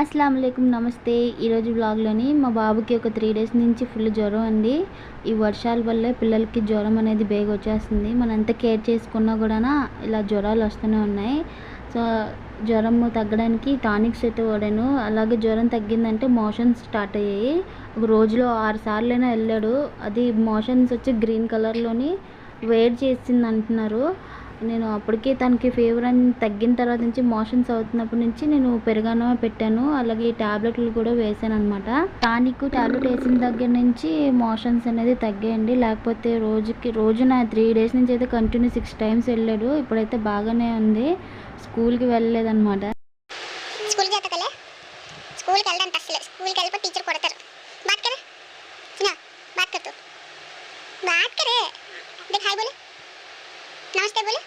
అస్సలం నమస్తే. ఈరోజు బ్లాగ్లోని మా బాబుకి ఒక త్రీ డేస్ నుంచి ఫుల్ జ్వరం అండి. ఈ వర్షాల వల్లే పిల్లలకి జ్వరం అనేది బేగ వచ్చేస్తుంది. మనం ఎంత కేర్ చేసుకున్నా కూడా ఇలా జ్వరాలు వస్తూనే ఉన్నాయి. సో జ్వరం తగ్గడానికి టానిక్స్ అయితే వాడాను. అలాగే జ్వరం తగ్గిందంటే మోషన్స్ స్టార్ట్ అయ్యాయి. ఒక రోజులో ఆరు సార్లైనా వెళ్ళాడు. అది మోషన్స్ వచ్చి గ్రీన్ కలర్లోని వేడి చేసింది అంటున్నారు నేను అప్పటికే తనకి ఫీవర్ అని తగ్గిన తర్వాత నుంచి మోషన్స్ అవుతున్నప్పటి నుంచి నేను పెరుగన్నమే పెట్టాను. అలాగే టాబ్లెట్లు కూడా వేసాను అనమాట టానిక్ టాబ్లెట్ వేసిన దగ్గర నుంచి మోషన్స్ అనేది తగ్గాయండి. లేకపోతే రోజుకి రోజు నా త్రీ డేస్ నుంచి అయితే కంటిన్యూ సిక్స్ టైమ్స్ వెళ్ళాడు. ఇప్పుడైతే బాగానే ఉంది. స్కూల్కి వెళ్ళలేదన్నమాట. స్కూల్కి బాత్ కరే బోలే. नमस्ते बोले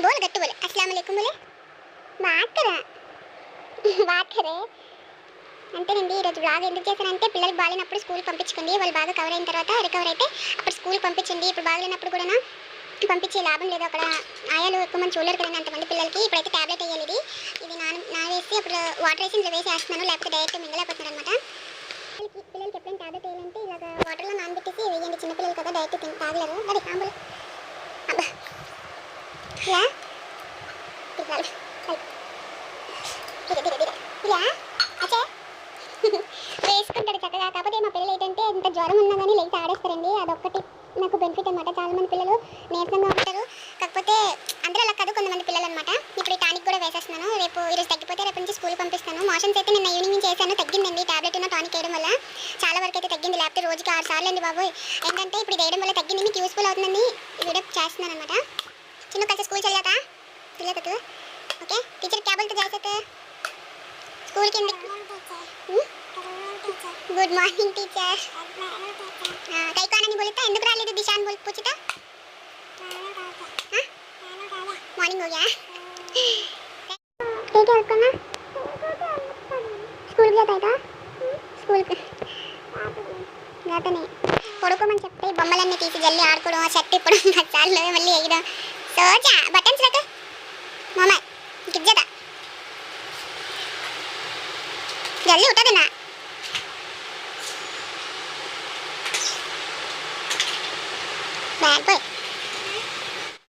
बोल गट्टू बोले अस्सलाम वालेकुम बोले बात कर బాత్ కరే అంతేనండి ఈరోజు బ్లాగ్ ఎందుకు చేశానంటే పిల్లలకి బాగాలేనప్పుడు స్కూల్ పంపించుకోండి వాళ్ళు బాగా కవర్ అయిన తర్వాత రికవర్ అయితే అప్పుడు స్కూల్ పంపించండి ఇప్పుడు బాగాలేనప్పుడు కూడా పంపించే లాభం లేదు అక్కడ ఆయాలు ఎక్కువ మంది చూడలేరు కదండి అంతమంది పిల్లలకి ఇప్పుడైతే టాబ్లెట్ వేయాలి ఇది ఇది నాన నానేసి అప్పుడు వాటర్ వేసి ఇందులో వేసి వేస్తున్నాను లేకపోతే డైరెక్ట్ మింగలేకపోతున్నారు అనమాట పిల్లలకి పిల్లలకి ఎప్పుడైనా టాబ్లెట్ వేయాలంటే ఇలాగ వాటర్లో నానబెట్టేసి వేయండి చిన్నపిల్లలు కదా డైరెక్ట్ తిని తాగలేరు అది కాంబులు అబ్బా యా తిరగాలి ఇలా అచ్చే. వేసుకుంటాడు చక్కగా. కాకపోతే మా పిల్లలు ఏంటంటే ఇంత జ్వరం ఉన్నా కానీ లేచి ఆడేస్తారండి. అదొక్కటి నాకు బెనిఫిట్ అనమాట చాలా మంది పిల్లలు నీరసంగా ఉంటారు. కాకపోతే అందరూ అలా కాదు కొంతమంది పిల్లలు అనమాట ఇప్పుడు ఈ టానిక్ కూడా వేసేస్తున్నాను. రేపు ఈరోజు తగ్గిపోతే రేపు నుంచి స్కూల్ పంపిస్తాను. మోషన్స్ అయితే నిన్న ఈవినింగ్ చేశాను. తగ్గిందండి. టాబ్లెట్ ఉన్న టానిక్ వేయడం వల్ల చాలా వరకు అయితే తగ్గింది. లేకపోతే రోజుకి ఆరు సార్లు అండి బాబు ఏంటంటే ఇప్పుడు ఇది వేయడం వల్ల తగ్గింది. మీకు యూస్ఫుల్ అవుతుందని వీడియో చేస్తున్నాను అనమాట చిన్న కలిసి స్కూల్ చల్లాతా चलिए तू ओके टीचर क्या बोलते जाए थे स्कूल के गुड मॉर्निंग टीचर कई को आना नहीं बोलता ఎందుకు రాలేదు దిశా అని बोल पूछता मॉर्निंग हो गया ठीक है उसको ना स्कूल जाता है స్కూల్ జాతనే పడుకోమని చెప్తే ఈ బొమ్మలన్నీ తీసి జల్లి ఆడుకోవడం ఆ షర్ట్ ఇప్పడం చాలు మళ్ళీ ఎగడం ரோஜா பட்டன்ஸ் இருக்கு மாமா ಗಿಜ್ಜದ ಜಲ್ದಿ ಹುಟ್ಟೋದಿನ ಬ್ಯಾಡ್ ಬಾಯ್